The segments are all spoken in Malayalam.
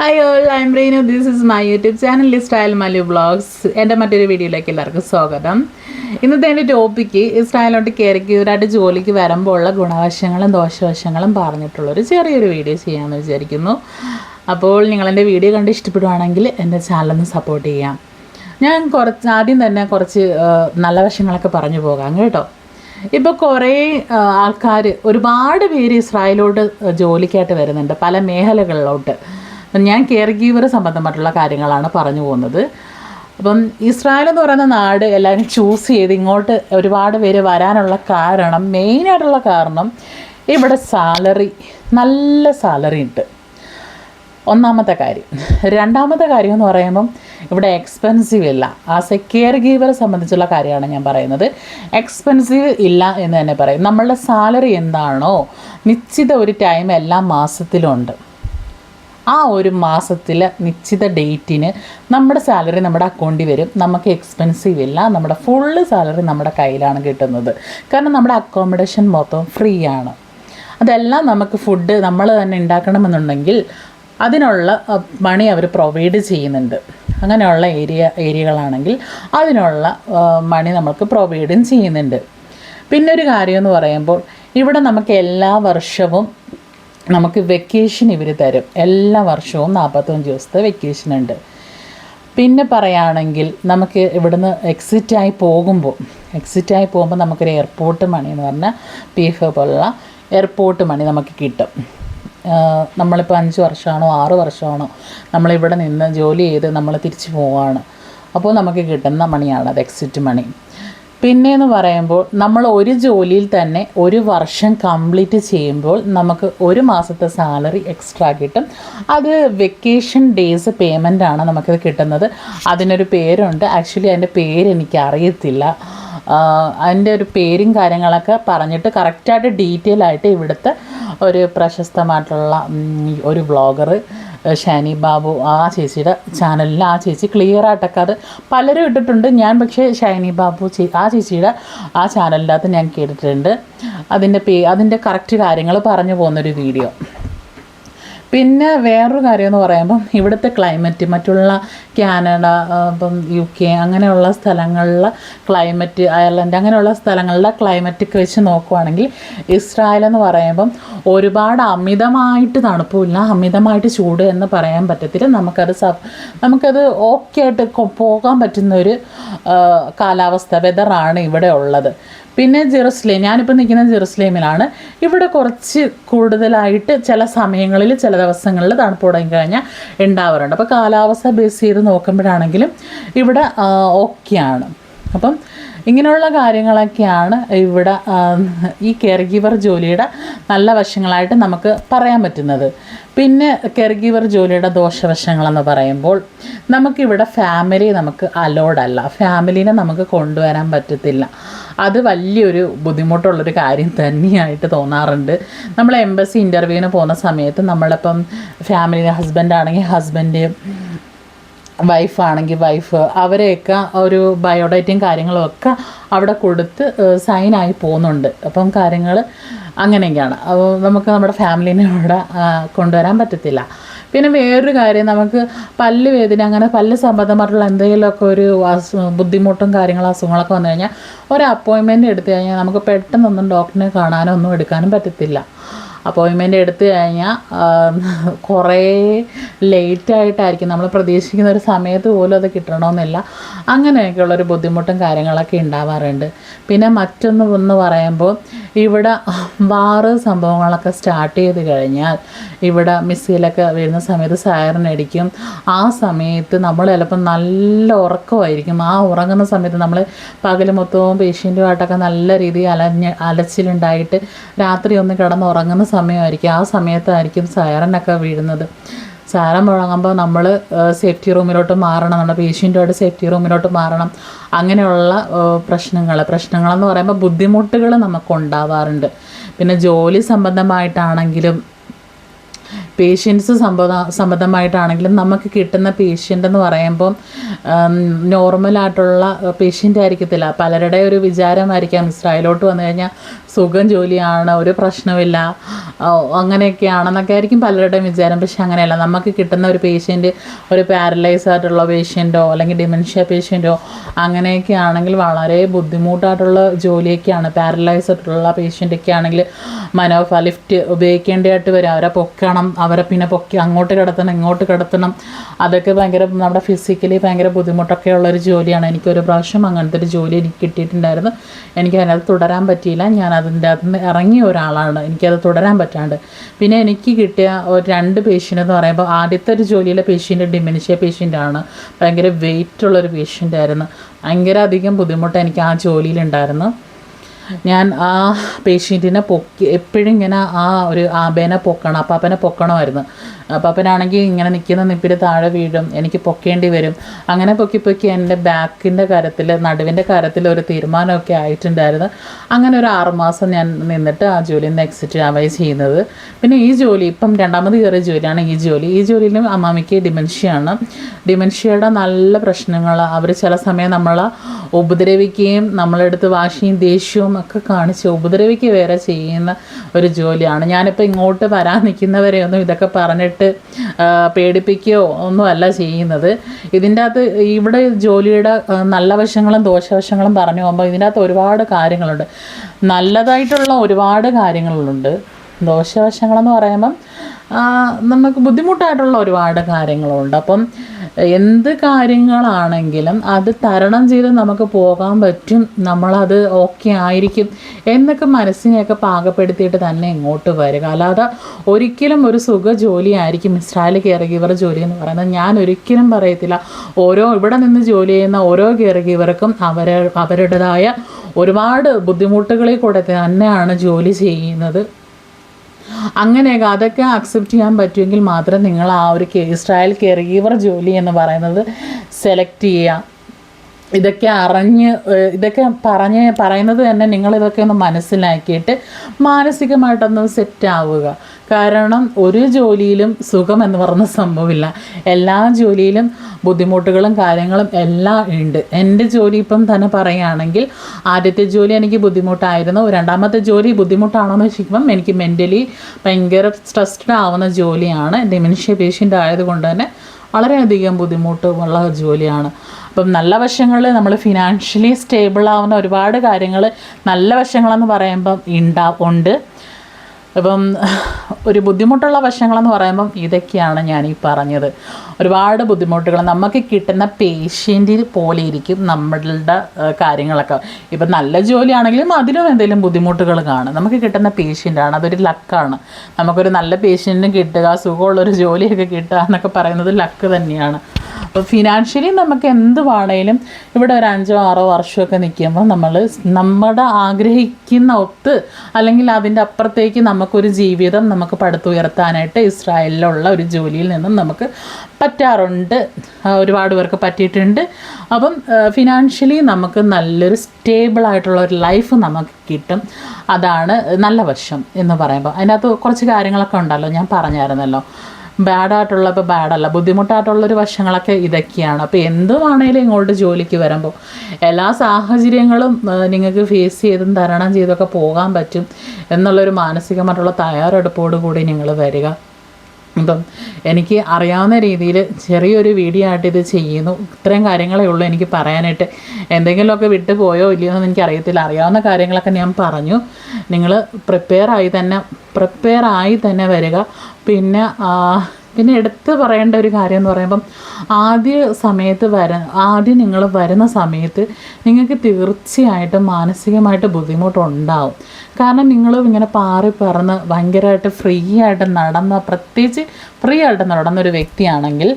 Hi all I am Reenu this is my YouTube channel style Malu vlogs എന്റെ മറ്റൊരു വീഡിയോയിലേക്ക് എല്ലാവർക്കും സ്വാഗതം. ഇന്നത്തെ എന്റെ ടോപ്പിക്ക് സ്റ്റൈലോട്ട് കയറിക്കൂരായിട്ട് ജോലിക്ക് വരുമ്പോൾ ഉള്ള ഗുണവശങ്ങളും ദോഷവശങ്ങളും പറഞ്ഞിട്ടുള്ളൊരു ചെറിയൊരു വീഡിയോ ചെയ്യാമെന്ന് വിചാരിക്കുന്നു. അപ്പോൾ നിങ്ങളെന്റെ വീഡിയോ കണ്ട് ഇഷ്ടപ്പെടുവാണെങ്കിൽ എന്റെ ചാനലൊന്ന് സപ്പോർട്ട് ചെയ്യാം. ഞാൻ കുറച്ച് ആദ്യം തന്നെ കുറച്ച് നല്ല വശങ്ങളൊക്കെ പറഞ്ഞു പോകാം കേട്ടോ. ഇപ്പോൾ കുറേ ആൾക്കാർ ഒരുപാട് പേര് ഇസ്രായേലോട്ട് ജോലിക്കായിട്ട് വരുന്നുണ്ട്. പല മേഖലകളിലോട്ട്. ഞാൻ കെയർ ഗീവർ സംബന്ധമായിട്ടുള്ള കാര്യങ്ങളാണ് പറഞ്ഞു പോകുന്നത്. അപ്പം ഇസ്രായേൽ എന്ന് പറയുന്ന നാട് എല്ലാവരും ചൂസ് ചെയ്ത് ഇങ്ങോട്ട് ഒരുപാട് പേര് വരാനുള്ള കാരണം മെയിനായിട്ടുള്ള കാരണം ഇവിടെ സാലറി നല്ല സാലറി ഉണ്ട്. ഒന്നാമത്തെ കാര്യം രണ്ടാമത്തെ കാര്യം എന്ന് പറയുമ്പം ഇവിടെ എക്സ്പെൻസീവ് ഇല്ല. ആ എ കെയർ ഗീവറെ സംബന്ധിച്ചുള്ള കാര്യമാണ് ഞാൻ പറയുന്നത്. എക്സ്പെൻസീവ് ഇല്ല എന്ന് തന്നെ പറയും. നമ്മളുടെ സാലറി എന്താണോ നിശ്ചിത ഒരു ടൈം എല്ലാ മാസത്തിലുണ്ട്. ആ ഒരു മാസത്തിൽ നിശ്ചിത ഡേറ്റിന് നമ്മുടെ സാലറി നമ്മുടെ അക്കൗണ്ടിൽ വരും. നമുക്ക് എക്സ്പെൻസീവ് ഇല്ല. നമ്മുടെ ഫുള്ള് സാലറി നമ്മുടെ കയ്യിലാണ് കിട്ടുന്നത്. കാരണം നമ്മുടെ അക്കോമഡേഷൻ മൊത്തം ഫ്രീ ആണ്. അതെല്ലാം നമുക്ക് ഫുഡ് നമ്മൾ തന്നെ ഉണ്ടാക്കണമെന്നുണ്ടെങ്കിൽ അതിനുള്ള മണി അവർ പ്രൊവൈഡ് ചെയ്യുന്നുണ്ട്. അങ്ങനെയുള്ള ഏരിയ ഏരിയകളാണെങ്കിൽ അതിനുള്ള മണി നമുക്ക് പ്രൊവൈഡും ചെയ്യുന്നുണ്ട്. പിന്നെ ഒരു കാര്യം എന്ന് പറയുമ്പോൾ ഇവിടെ നമുക്ക് എല്ലാ വർഷവും നമുക്ക് വെക്കേഷൻ ഇവർ തരും. എല്ലാ വർഷവും നാൽപ്പത്തഞ്ച് ദിവസത്തെ വെക്കേഷൻ ഉണ്ട്. പിന്നെ പറയുകയാണെങ്കിൽ നമുക്ക് ഇവിടുന്ന് എക്സിറ്റായി പോകുമ്പോൾ എക്സിറ്റായി പോകുമ്പോൾ നമുക്കൊരു എയർപോർട്ട് മണി എന്ന് പറഞ്ഞാൽ പി എഫ് പോലുള്ള എയർപോർട്ട് മണി നമുക്ക് കിട്ടും. നമ്മളിപ്പോൾ അഞ്ച് വർഷമാണോ ആറ് വർഷമാണോ നമ്മളിവിടെ നിന്ന് ജോലി ചെയ്ത് നമ്മൾ തിരിച്ചു പോവുകയാണ് അപ്പോൾ നമുക്ക് കിട്ടുന്ന മണിയാണ് അത് എക്സിറ്റ് മണി പിന്നെ എന്ന് പറയുമ്പോൾ നമ്മൾ ഒരു ജോലിയിൽ തന്നെ ഒരു വർഷം കംപ്ലീറ്റ് ചെയ്യുമ്പോൾ നമുക്ക് ഒരു മാസത്തെ സാലറി എക്സ്ട്രാ കിട്ടും. അത് വെക്കേഷൻ ഡേയ്സ് പേയ്മെന്റ് ആണ് നമുക്കത് കിട്ടുന്നത്. അതിനൊരു പേരുണ്ട്. ആക്ച്വലി അതിന്റെ പേര് എനിക്ക് അറിയത്തില്ല അതിന്റെ ഒരു പേരും കാര്യങ്ങളൊക്കെ പറഞ്ഞിട്ട് കറക്റ്റായിട്ട് ഡീറ്റെയിൽ ആയിട്ട് ഇവിടുത്തെ ഒരു പ്രശസ്തമായിട്ടുള്ള ഒരു വ്ളോഗർ ഷാനി ബാബു ആ ചേച്ചിയുടെ ചാനലിൽ ആ ചേച്ചി ക്ലിയർ ആയിട്ടൊക്കെ അത് പലരും ഇട്ടിട്ടുണ്ട്. ഞാൻ പക്ഷേ ഷാനി ബാബു ചേ ആ ചേച്ചിയുടെ ആ ചാനലിന്റെ അകത്ത് ഞാൻ കേട്ടിട്ടുണ്ട്. അതിന്റെ പേ അതിന്റെ കറക്റ്റ് കാര്യങ്ങൾ പറഞ്ഞു പോകുന്നൊരു വീഡിയോ പിന്നെ വേറൊരു കാര്യം എന്ന് പറയുമ്പം ഇവിടുത്തെ ക്ലൈമറ്റ് മറ്റുള്ള കാനഡ ഇപ്പം യു കെ അങ്ങനെയുള്ള സ്ഥലങ്ങളിലെ ക്ലൈമറ്റ് അയർലൻഡ് അങ്ങനെയുള്ള സ്ഥലങ്ങളിലെ ക്ലൈമറ്റൊക്കെ വെച്ച് നോക്കുവാണെങ്കിൽ ഇസ്രായേൽ എന്ന് പറയുമ്പം ഒരുപാട് അമിതമായിട്ട് തണുപ്പില്ല അമിതമായിട്ട് ചൂട് എന്ന് പറയാൻ പറ്റത്തില്ല. നമുക്കത് സ നമുക്കത് ഓക്കെ ആയിട്ട് പോകാൻ പറ്റുന്ന ഒരു കാലാവസ്ഥ വെതറാണ് ഇവിടെ ഉള്ളത്. പിന്നെ ജെറുസലേം ഞാനിപ്പോൾ നിൽക്കുന്നത് ജെറുസലേമിലാണ് ഇവിടെ കുറച്ച് കൂടുതലായിട്ട് ചില സമയങ്ങളിൽ ചില ദിവസങ്ങളിൽ തണുപ്പ് തുടങ്ങി കഴിഞ്ഞാൽ ഉണ്ടാവാറുണ്ട്. അപ്പോൾ കാലാവസ്ഥ ബേസ് ചെയ്ത് നോക്കുമ്പോഴാണെങ്കിലും ഇവിടെ ഓക്കെയാണ് അപ്പം ഇങ്ങനെയുള്ള കാര്യങ്ങളൊക്കെയാണ് ഇവിടെ ഈ കെയർ ഗീവർ ജോലിയുടെ നല്ല വശങ്ങളായിട്ട് നമുക്ക് പറയാൻ പറ്റുന്നത്. പിന്നെ കെയർ ഗീവർ ജോലിയുടെ ദോഷവശങ്ങളെന്ന് പറയുമ്പോൾ നമുക്കിവിടെ ഫാമിലി നമുക്ക് അലോഡല്ല ഫാമിലിനെ നമുക്ക് കൊണ്ടുവരാൻ പറ്റത്തില്ല. അത് വലിയൊരു ബുദ്ധിമുട്ടുള്ളൊരു കാര്യം തന്നെയായിട്ട് തോന്നാറുണ്ട്. നമ്മൾ എംബസി ഇന്റർവ്യൂവിന് പോകുന്ന സമയത്ത് നമ്മളിപ്പം ഫാമിലി ഹസ്ബൻഡ് ആണെങ്കിൽ ഹസ്ബൻഡ് വൈഫാണെങ്കിൽ വൈഫ് അവരെയൊക്കെ ഒരു ബയോഡേറ്റയും കാര്യങ്ങളും ഒക്കെ അവിടെ കൊടുത്ത് സൈനായി പോകുന്നുണ്ട്. അപ്പം കാര്യങ്ങൾ അങ്ങനെയൊക്കെയാണ്. അപ്പോൾ നമുക്ക് നമ്മുടെ ഫാമിലീനെ അവിടെ കൊണ്ടുവരാൻ പറ്റത്തില്ല. പിന്നെ വേറൊരു കാര്യം നമുക്ക് പല്ല് വേദന അങ്ങനെ പല്ല് സംബന്ധമായിട്ടുള്ള എന്തെങ്കിലുമൊക്കെ ഒരു അസു ബുദ്ധിമുട്ടും കാര്യങ്ങളും അസുഖങ്ങളൊക്കെ വന്നു കഴിഞ്ഞാൽ ഒരു അപ്പോയിൻമെന്റ് എടുത്തു കഴിഞ്ഞാൽ നമുക്ക് പെട്ടെന്നൊന്നും ഡോക്ടറിനെ കാണാനോ ഒന്നും എടുക്കാനും പറ്റത്തില്ല. അപ്പോയിൻമെന്റ് എടുത്തു കഴിഞ്ഞാൽ കുറേ ലേറ്റായിട്ടായിരിക്കും നമ്മൾ പ്രതീക്ഷിക്കുന്ന ഒരു സമയത്ത് പോലും അത് കിട്ടണമെന്നില്ല. അങ്ങനെയൊക്കെയുള്ളൊരു ബുദ്ധിമുട്ടും കാര്യങ്ങളൊക്കെ ഉണ്ടാവാറുണ്ട്. പിന്നെ മറ്റൊന്ന് എന്ന് പറയുമ്പോൾ ഇവിടെ വാറ് സംഭവങ്ങളൊക്കെ സ്റ്റാർട്ട് ചെയ്ത് കഴിഞ്ഞാൽ ഇവിടെ മിസ്സിയിലൊക്കെ വരുന്ന സമയത്ത് സൈറൻ അടിക്കും. ആ സമയത്ത് നമ്മൾ ചിലപ്പോൾ നല്ല ഉറക്കമായിരിക്കും. ആ ഉറങ്ങുന്ന സമയത്ത് നമ്മൾ പകൽ മൊത്തവും പേഷ്യന്റുമായിട്ടൊക്കെ നല്ല രീതിയിൽ അലഞ്ഞ് അലച്ചിലുണ്ടായിട്ട് രാത്രി ഒന്ന് കിടന്ന് ഉറങ്ങുന്ന സമയമായിരിക്കും. ആ സമയത്തായിരിക്കും സൈറനൊക്കെ വീഴുന്നത്. സാരം മുഴങ്ങുമ്പോൾ നമ്മൾ സേഫ്റ്റി റൂമിലോട്ട് മാറണം. നമ്മുടെ പേഷ്യന്റുമായിട്ട് സേഫ്റ്റി റൂമിലോട്ട് മാറണം. അങ്ങനെയുള്ള പ്രശ്നങ്ങൾ പ്രശ്നങ്ങളെന്ന് പറയുമ്പോൾ ബുദ്ധിമുട്ടുകൾ നമുക്ക് ഉണ്ടാവാറുണ്ട് പിന്നെ ജോലി സംബന്ധമായിട്ടാണെങ്കിലും പേഷ്യൻസ് സംബന്ധ സംബന്ധമായിട്ടാണെങ്കിലും നമുക്ക് കിട്ടുന്ന പേഷ്യന്റ് എന്ന് പറയുമ്പം നോർമലായിട്ടുള്ള പേഷ്യന്റ് ആയിരിക്കത്തില്ല. പലരുടെ ഒരു വിചാരമായിരിക്കാം ഇസ്രായേലോട്ട് വന്നു കഴിഞ്ഞാൽ സുഖം ജോലിയാണ് ഒരു പ്രശ്നമില്ല അങ്ങനെയൊക്കെയാണെന്നൊക്കെ ആയിരിക്കും പലരുടെയും വിചാരം. പക്ഷെ അങ്ങനെയല്ല നമുക്ക് കിട്ടുന്ന ഒരു പേഷ്യന്റ് ഒരു പാരലൈസ് ആയിട്ടുള്ള പേഷ്യന്റോ അല്ലെങ്കിൽ ഡിമെൻഷ്യ പേഷ്യന്റോ അങ്ങനെയൊക്കെ ആണെങ്കിൽ വളരെ ബുദ്ധിമുട്ടായിട്ടുള്ള ജോലിയൊക്കെയാണ്. പാരലൈസ് ആയിട്ടുള്ള പേഷ്യന്റൊക്കെ ആണെങ്കിൽ മനോഫ ലിഫ്റ്റ് ഉപയോഗിക്കേണ്ടതായിട്ട് വരും. അവരെ പൊക്കണം അവരെ പിന്നെ പൊക്കി അങ്ങോട്ട് കിടത്തണം ഇങ്ങോട്ട് കിടത്തണം. അതൊക്കെ ഭയങ്കര നമ്മുടെ ഫിസിക്കലി ഭയങ്കര ബുദ്ധിമുട്ടൊക്കെ ഉള്ളൊരു ജോലിയാണ്. എനിക്കൊരു പ്രാവശ്യം അങ്ങനത്തെ ഒരു ജോലി എനിക്ക് കിട്ടിയിട്ടുണ്ടായിരുന്നു. എനിക്ക് അതിനകത്ത് തുടരാൻ പറ്റിയില്ല. ഞാൻ അതിന്റെ അകത്ത് നിന്ന് ഇറങ്ങിയ ഒരാളാണ്. എനിക്കത് തുടരാൻ പറ്റാണ്ട്. പിന്നെ എനിക്ക് കിട്ടിയ ഒരു രണ്ട് പേഷ്യന്റ് എന്ന് പറയുമ്പോൾ ആദ്യത്തെ ഒരു ജോലിയിലെ പേഷ്യന്റ് ഡിമിനിഷ്യ പേഷ്യന്റാണ് ഭയങ്കര വെയിറ്റ് ഉള്ളൊരു പേഷ്യന്റ് ആയിരുന്നു. ഭയങ്കര അധികം ബുദ്ധിമുട്ട് എനിക്ക് ആ ജോലിയിലുണ്ടായിരുന്നു. ഞാൻ ആ പേഷ്യന്റിനെ പൊക്കി എപ്പോഴും ഇങ്ങനെ ആ ഒരു ആബേനെ പൊക്കണം അപ്പാപ്പനെ പൊക്കണമായിരുന്നു. അപ്പാപ്പനാണെങ്കിൽ ഇങ്ങനെ നിൽക്കുന്ന നിപ്പിൽ താഴെ വീഴും എനിക്ക് പൊക്കേണ്ടി വരും. അങ്ങനെ പൊക്കി പൊക്കി എന്റെ ബാക്കിന്റെ കാര്യത്തിൽ നടുവിന്റെ കാര്യത്തിൽ ഒരു തീരുമാനമൊക്കെ ആയിട്ടുണ്ടായിരുന്നു. അങ്ങനെ ഒരു ആറുമാസം ഞാൻ നിന്നിട്ട് ആ ജോലിയിൽ നിന്ന് എക്സിറ്റ് ആവുകയും ചെയ്യുന്നത്. പിന്നെ ഈ ജോലി ഇപ്പം രണ്ടാമത് കയറിയ ജോലിയാണ് ഈ ജോലി. ഈ ജോലിയിലും അമ്മാമിക്ക് ഡിമെൻഷ്യയാണ് ഡിമെൻഷ്യയുടെ നല്ല പ്രശ്നങ്ങൾ അവർ ചില സമയം നമ്മളെ ഉപദ്രവിക്കുകയും നമ്മളെടുത്ത് വാശിയും ദേഷ്യവും ഒക്കെ കാണിച്ച് ഉപദ്രവിക്കുക വേറെ ചെയ്യുന്ന ഒരു ജോലിയാണ്. ഞാനിപ്പോൾ ഇങ്ങോട്ട് വരാൻ നിൽക്കുന്നവരെയൊന്നും ഇതൊക്കെ പറഞ്ഞിട്ട് പേടിപ്പിക്കുകയോ ഒന്നുമല്ല ചെയ്യുന്നത്. ഇതിന്റെ അകത്ത് ഇവിടെ ജോലിയുടെ നല്ല വശങ്ങളും ദോഷവശങ്ങളും പറഞ്ഞു പോകുമ്പോൾ ഇതിന്റെ അകത്ത് ഒരുപാട് കാര്യങ്ങളുണ്ട്. നല്ലതായിട്ടുള്ള ഒരുപാട് കാര്യങ്ങളുണ്ട്. ദോഷവശങ്ങളെന്ന് പറയുമ്പം നമുക്ക് ബുദ്ധിമുട്ടായിട്ടുള്ള ഒരുപാട് കാര്യങ്ങളുണ്ട്. അപ്പം എന്ത് കാര്യങ്ങളാണെങ്കിലും അത് തരണം ചെയ്ത് നമുക്ക് പോകാൻ പറ്റും നമ്മളത് ഓക്കെ ആയിരിക്കും എന്നൊക്കെ മനസ്സിനെയൊക്കെ പാകപ്പെടുത്തിയിട്ട് തന്നെ ഇങ്ങോട്ട് വരിക. അല്ലാതെ ഒരിക്കലും ഒരു സുഖ ജോലിയായിരിക്കും ഇസ്രായേൽ കെയർ ജോലി എന്ന് പറയുന്നത്. ഞാൻ ഒരിക്കലും പറയത്തില്ല ഓരോ ഇവിടെ നിന്ന് ജോലി ചെയ്യുന്ന ഓരോ കെയർ ഗീവർക്കും അവരെ അവരുടേതായ ഒരുപാട് ബുദ്ധിമുട്ടുകളിൽ കൂടെ തന്നെയാണ് ജോലി ചെയ്യുന്നത്. അങ്ങനെയൊക്കെ അതൊക്കെ അക്സെപ്റ്റ് ചെയ്യാൻ പറ്റുമെങ്കിൽ മാത്രം നിങ്ങൾ ആ ഒരു സ്റ്റൈൽ കെയർ ഗീവർ ജോലി എന്ന് പറയുന്നത് സെലക്ട് ചെയ്യുക. ഇതൊക്കെ അറിഞ്ഞ് ഇതൊക്കെ പറഞ്ഞ് പറയുന്നത് തന്നെ നിങ്ങളിതൊക്കെ ഒന്ന് മനസ്സിലാക്കിയിട്ട് മാനസികമായിട്ടൊന്ന് സെറ്റ് ആവുക. കാരണം ഒരു ജോലിയിലും സുഖം എന്ന് പറഞ്ഞ സംഭവമില്ല. എല്ലാ ജോലിയിലും ബുദ്ധിമുട്ടുകളും കാര്യങ്ങളും എല്ലാം ഉണ്ട്. എന്റെ ജോലി ഇപ്പം തന്നെ പറയുകയാണെങ്കിൽ ആദ്യത്തെ ജോലി എനിക്ക് ബുദ്ധിമുട്ടായിരുന്നു. രണ്ടാമത്തെ ജോലി ബുദ്ധിമുട്ടാണോ എന്ന് ചോദിക്കുമ്പം എനിക്ക് മെന്റലി ഭയങ്കര സ്ട്രെസ്ഡ് ആവുന്ന ജോലിയാണ്. ഡിമെൻഷ്യ പേഷ്യന്റ് ആയതുകൊണ്ട് തന്നെ വളരെയധികം ബുദ്ധിമുട്ടുള്ള ജോലിയാണ്. അപ്പം നല്ല വശങ്ങൾ നമ്മൾ ഫിനാൻഷ്യലി സ്റ്റേബിൾ ആവുന്ന ഒരുപാട് കാര്യങ്ങൾ നല്ല വശങ്ങളെന്ന് പറയുമ്പം ഉണ്ടാ ഉണ്ട്. അപ്പം ഒരു ബുദ്ധിമുട്ടുള്ള വശങ്ങളെന്ന് പറയുമ്പം ഇതൊക്കെയാണ് ഞാൻ ഈ പറഞ്ഞത്. ഒരുപാട് ബുദ്ധിമുട്ടുകൾ. നമുക്ക് കിട്ടുന്ന പേഷ്യന്റിൽ പോലെ ഇരിക്കും നമ്മളുടെ കാര്യങ്ങളൊക്കെ. ഇപ്പം നല്ല ജോലിയാണെങ്കിലും അതിനും എന്തെങ്കിലും ബുദ്ധിമുട്ടുകൾ കാണും. നമുക്ക് കിട്ടുന്ന പേഷ്യന്റാണ് അതൊരു ലക്കാണ് നമുക്കൊരു നല്ല പേഷ്യന്റിനും കിട്ടുക സുഖമുള്ളൊരു ജോലിയൊക്കെ കിട്ടുക എന്നൊക്കെ പറയുന്നത് ലക്ക് തന്നെയാണ്. അപ്പോൾ ഫിനാൻഷ്യലി നമുക്ക് എന്ത് വേണേലും ഇവിടെ ഒരു അഞ്ചോ ആറോ വർഷമൊക്കെ നിൽക്കുമ്പോൾ നമ്മൾ നമ്മുടെ ആഗ്രഹിക്കുന്ന ഒത്ത് അല്ലെങ്കിൽ അതിന്റെ അപ്പുറത്തേക്ക് നമുക്കൊരു ജീവിതം നമുക്ക് പടുത്തുയർത്താനായിട്ട് ഇസ്രായേലിലുള്ള ഒരു ജോലിയിൽ നിന്നും നമുക്ക് പറ്റാറുണ്ട്. ഒരുപാട് പേർക്ക് പറ്റിയിട്ടുണ്ട്. അപ്പം ഫിനാൻഷ്യലി നമുക്ക് നല്ലൊരു സ്റ്റേബിളായിട്ടുള്ള ഒരു ലൈഫ് നമുക്ക് കിട്ടും. അതാണ് നല്ല വശം എന്ന് പറയുമ്പോൾ അതിനകത്ത് കുറച്ച് കാര്യങ്ങളൊക്കെ ഉണ്ടല്ലോ ഞാൻ പറഞ്ഞായിരുന്നല്ലോ. ബാഡായിട്ടുള്ള ഇപ്പോൾ ബാഡല്ല ബുദ്ധിമുട്ടായിട്ടുള്ളൊരു വശങ്ങളൊക്കെ ഇതൊക്കെയാണ്. അപ്പോൾ എന്തുവാണേലും ഇങ്ങോട്ട് ജോലിക്ക് വരുമ്പോൾ എല്ലാ സാഹചര്യങ്ങളും നിങ്ങൾക്ക് ഫേസ് ചെയ്തും തരണം ചെയ്തൊക്കെ പോകാൻ പറ്റും എന്നുള്ളൊരു മാനസികമായിട്ടുള്ള തയ്യാറെടുപ്പോടു കൂടി നിങ്ങൾ വരിക. ഇപ്പം എനിക്ക് അറിയാവുന്ന രീതിയിൽ ചെറിയൊരു വീഡിയോ ആയിട്ട് ഇത് ചെയ്യുന്നു. ഇത്രയും കാര്യങ്ങളേ ഉള്ളൂ എനിക്ക് പറയാനായിട്ട്. എന്തെങ്കിലുമൊക്കെ വിട്ടു പോയോ ഇല്ലയോ എന്ന് എനിക്ക് അറിയത്തില്ല. അറിയാവുന്ന കാര്യങ്ങളൊക്കെ ഞാൻ പറഞ്ഞു. നിങ്ങൾ പ്രിപ്പയർ ആയി തന്നെ പ്രിപ്പയർ ആയി തന്നെ വരിക. പിന്നെ പിന്നെ എടുത്ത് പറയേണ്ട ഒരു കാര്യം എന്ന് പറയുമ്പം ആദ്യ സമയത്ത് വര ആദ്യം നിങ്ങൾ വരുന്ന സമയത്ത് നിങ്ങൾക്ക് തീർച്ചയായിട്ടും മാനസികമായിട്ട് ബുദ്ധിമുട്ടുണ്ടാവും. കാരണം നിങ്ങൾ ഇങ്ങനെ പാറി പറന്ന് ഭയങ്കരമായിട്ട് ഫ്രീ ആയിട്ട് നടന്ന പ്രത്യേകിച്ച് ഫ്രീ ആയിട്ട് നടന്ന ഒരു വ്യക്തിയാണെങ്കിൽ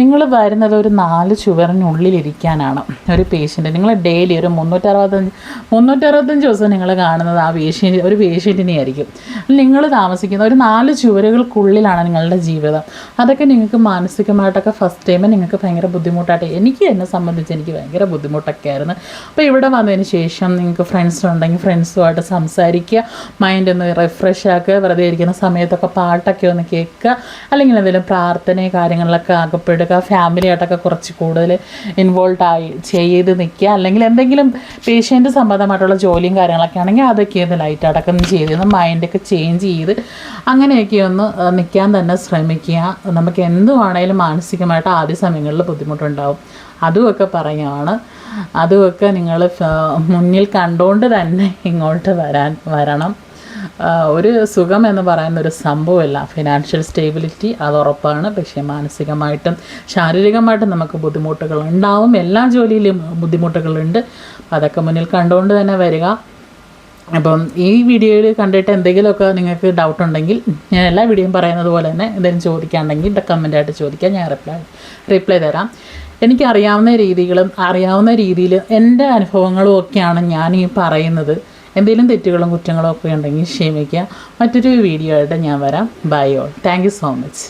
നിങ്ങൾ വരുന്നത് ഒരു നാല് ചുവറിനുള്ളിലിരിക്കാനാണ് ഒരു പേഷ്യന്റ് നിങ്ങൾ ഡെയിലി ഒരു മുന്നൂറ്ററുപത്തഞ്ച് മുന്നൂറ്ററുപത്തഞ്ച് ദിവസം നിങ്ങൾ കാണുന്നത് ആ പേഷ്യന്റ് ഒരു പേഷ്യന്റിനെ ആയിരിക്കും. നിങ്ങൾ താമസിക്കുന്ന ഒരു നാല് ചുവരുകൾക്കുള്ളിലാണ് നിങ്ങളുടെ ജീവിതം. അതൊക്കെ നിങ്ങൾക്ക് മാനസികമായിട്ടൊക്കെ ഫസ്റ്റ് ടൈം നിങ്ങൾക്ക് ഭയങ്കര ബുദ്ധിമുട്ടായിട്ട് എനിക്ക് എന്നെ സംബന്ധിച്ച് എനിക്ക് ഭയങ്കര ബുദ്ധിമുട്ടൊക്കെ ആയിരുന്നു അപ്പോൾ ഇവിടെ വന്നതിന് ശേഷം നിങ്ങൾക്ക് ഫ്രണ്ട്സ് ഉണ്ടെങ്കിൽ ഫ്രണ്ട്സുമായിട്ട് സംസാരിക്കുക മൈൻഡ് ഒന്ന് റിഫ്രഷ് ആക്കുക വെറുതെ ഇരിക്കുന്ന സമയത്തൊക്കെ പാട്ടൊക്കെ ഒന്ന് കേൾക്കുക അല്ലെങ്കിൽ എന്തെങ്കിലും പ്രാർത്ഥനയും കാര്യങ്ങളിലൊക്കെ അകപ്പെടുക ആയിട്ടൊക്കെ ഫാമിലിയായിട്ടൊക്കെ കുറച്ച് കൂടുതൽ ഇൻവോൾവ് ആയി ചെയ്ത് നിൽക്കുക അല്ലെങ്കിൽ എന്തെങ്കിലും പേഷ്യന്റ് സംബന്ധമായിട്ടുള്ള ജോലിയും കാര്യങ്ങളൊക്കെ ആണെങ്കിൽ അതൊക്കെ ഒന്ന് ലൈറ്റ് അടക്കം ചെയ്ത് ഒന്ന് മൈൻഡൊക്കെ ചേഞ്ച് ചെയ്ത് അങ്ങനെയൊക്കെ ഒന്ന് നിൽക്കാൻ തന്നെ ശ്രമിക്കുക. നമുക്ക് എന്തുവാണേലും മാനസികമായിട്ട് ആദ്യ സമയങ്ങളിൽ ബുദ്ധിമുട്ടുണ്ടാവും. അതുമൊക്കെ പറയുകയാണ് അതുമൊക്കെ നിങ്ങൾ മുന്നിൽ കണ്ടുകൊണ്ട് തന്നെ ഇങ്ങോട്ട് വരാൻ വരണം. ഒരു സുഖം എന്ന് പറയുന്ന ഒരു സംഭവമല്ല. ഫിനാൻഷ്യൽ സ്റ്റേബിലിറ്റി അത് ഉറപ്പാണ്. പക്ഷേ മാനസികമായിട്ടും ശാരീരികമായിട്ടും നമുക്ക് ബുദ്ധിമുട്ടുകൾ ഉണ്ടാവും. എല്ലാ ജോലിയിലും ബുദ്ധിമുട്ടുകളുണ്ട് അതൊക്കെ മുന്നിൽ കണ്ടുകൊണ്ട് തന്നെ വരിക. അപ്പം ഈ വീഡിയോയിൽ കണ്ടിട്ട് എന്തെങ്കിലുമൊക്കെ നിങ്ങൾക്ക് ഡൗട്ട് ഉണ്ടെങ്കിൽ ഞാൻ എല്ലാ വീഡിയോയും പറയുന്നത് പോലെ തന്നെ എന്തെങ്കിലും ചോദിക്കാണ്ടെങ്കിൽ കമന്റായിട്ട് ചോദിക്കാം ഞാൻ റിപ്ലൈ റിപ്ലൈ തരാം. എനിക്കറിയാവുന്ന രീതികളും അറിയാവുന്ന രീതിയിൽ എന്റെ അനുഭവങ്ങളും ഒക്കെയാണ് ഞാൻ ഈ പറയുന്നത്. എന്തെങ്കിലും തെറ്റുകളും കുറ്റങ്ങളും ഒക്കെ ഉണ്ടെങ്കിൽ ക്ഷമിക്കുക. മറ്റൊരു വീഡിയോ ആയിട്ട് ഞാൻ വരാം. Bye all thank so much